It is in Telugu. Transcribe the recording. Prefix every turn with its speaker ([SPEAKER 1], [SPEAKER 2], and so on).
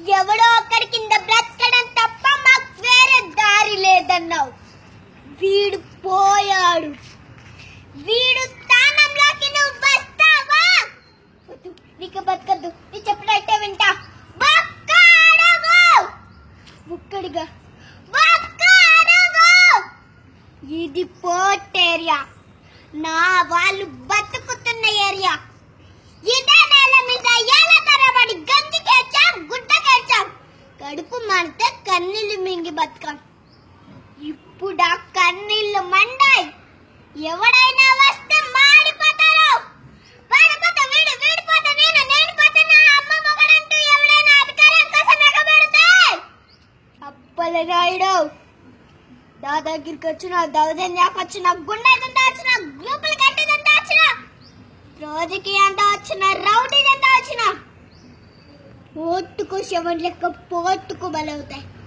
[SPEAKER 1] ఎవడో ఒక్కడి కింద బ్రతకడం తప్ప మాకు వేరే దారి లేదన్నావు. వీడు పోయాడు. వీడు స్థానంలోకి నువ్వు వస్తావా? వద్దు, నీకు బతకద్దు. నీ చెప్పినట్టే వింటా. ఒక్కడిగా ఇది పోర్ట్ ఏరియా. నా వాళ్ళు బతుకుతున్న ఏరియా. కడుపు మంటే కన్నీళ్ళు మింగి బతకం. ఇప్పుడు ఆ కన్నీళ్ళు మండాయి. ఎవడైనా వస్తే మాడిపోతారు వాడిపోతా వీడు వీడిపోతా నేను నేను అమ్మ మొగడంటూ ఎవడైనా అధికారం కోసం దా దగ్గరికి వచ్చిన దౌర్జన్యానికి వచ్చిన గుండె వచ్చిన గ్రూపులు కట్టేదంతా వచ్చిన రోజుకి వచ్చిన రౌడీ बहुत कुछ मतलब बहुत को बल होता है।